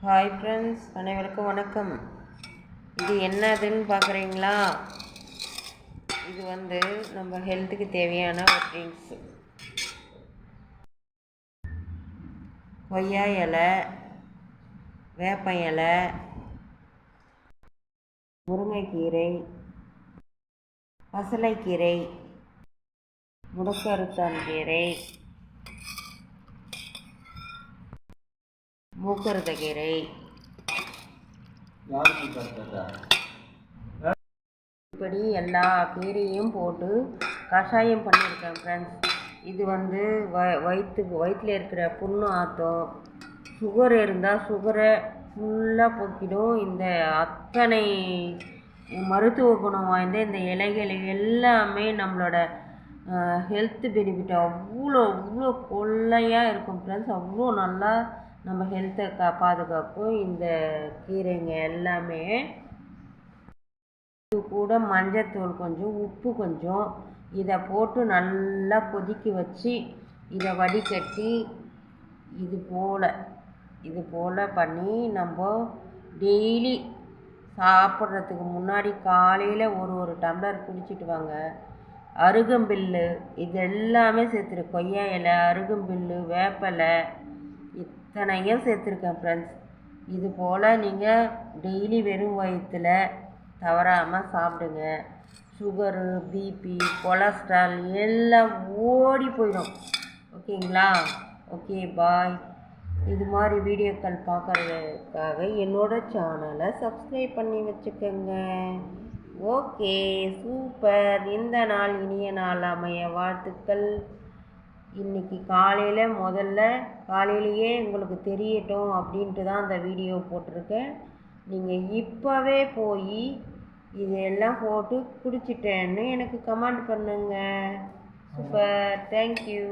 Hi friends அனைவருக்கும் வணக்கம். இது என்னதுன்னு பார்க்குறீங்களா? இது வந்து நம்ம ஹெல்த்துக்கு தேவையான ஒரு ட்ரிங்க்ஸ் கொய்யா இலை வேப்ப இலை முருங்கைக்கீரை பசலைக்கீரை முடக்கருத்தான் கீரை கட்டுறதா இப்படி எல்லா கீரையும் போட்டு கஷாயம் பண்ணியிருக்கேன் ஃப்ரெண்ட்ஸ் இது வந்து வ வயிற்று வயிற்றில் இருக்கிற புண்ணு ஆற்றும் சுகர் இருந்தால் சுகரை ஃபுல்லாக போக்கிடும். இந்த அத்தனை மருத்துவ குணம் வாய்ந்த இந்த இலைகள் எல்லாமே நம்மளோட ஹெல்த் பெனிஃபிட் அவ்வளோ அவ்வளோ கொள்ளையாக இருக்கும் ஃப்ரெண்ட்ஸ் அவ்வளோ நல்லா நம்ம ஹெல்த்தை கா பாதுகாக்கும் இந்த கீரைங்க எல்லாமே. இது கூட மஞ்சத்தூள் கொஞ்சம் உப்பு கொஞ்சம். இதை போட்டு நல்லா கொதிக்க வச்சு இதை வடிகட்டி இது போல் இது போல் பண்ணி நம்ம டெய்லி சாப்பிட்றதுக்கு முன்னாடி காலையில் ஒரு ஒரு டம்ளர் குடிச்சிட்டு வாங்க. அருகம்பில்லு இது எல்லாமே சேர்த்துரு. கொய்யா இலை அருகம்பில்லு வேப்பலை இத்தனையும் சேர்த்துருக்கேன் ஃப்ரெண்ட்ஸ் இது போல் நீங்கள் டெய்லி வெறும் வயிற்றில் தவறாமல் சாப்பிடுங்க. சுகரு பிபி கொலஸ்ட்ரால் எல்லாம் ஓடி போயிடும். ஓகேங்களா ஓகே பாய் இது மாதிரி வீடியோக்கள் பார்க்குறதுக்காக என்னோட சேனலை சப்ஸ்கிரைப் பண்ணி வச்சுக்கோங்க. ஓகே சூப்பர் இந்த நாள் இனிய நாள் அமைய வாழ்த்துக்கள். இன்றைக்கி காலையில் முதல்ல காலையிலேயே உங்களுக்கு தெரியட்டும் அப்படின்ட்டு தான் அந்த வீடியோ போட்டிருக்கேன். நீங்கள் இப்போவே போய் இதெல்லாம் போட்டு குடிச்சிட்டேன்னு எனக்கு கமெண்ட் பண்ணுங்கள் சூப்பர். தேங்க்யூ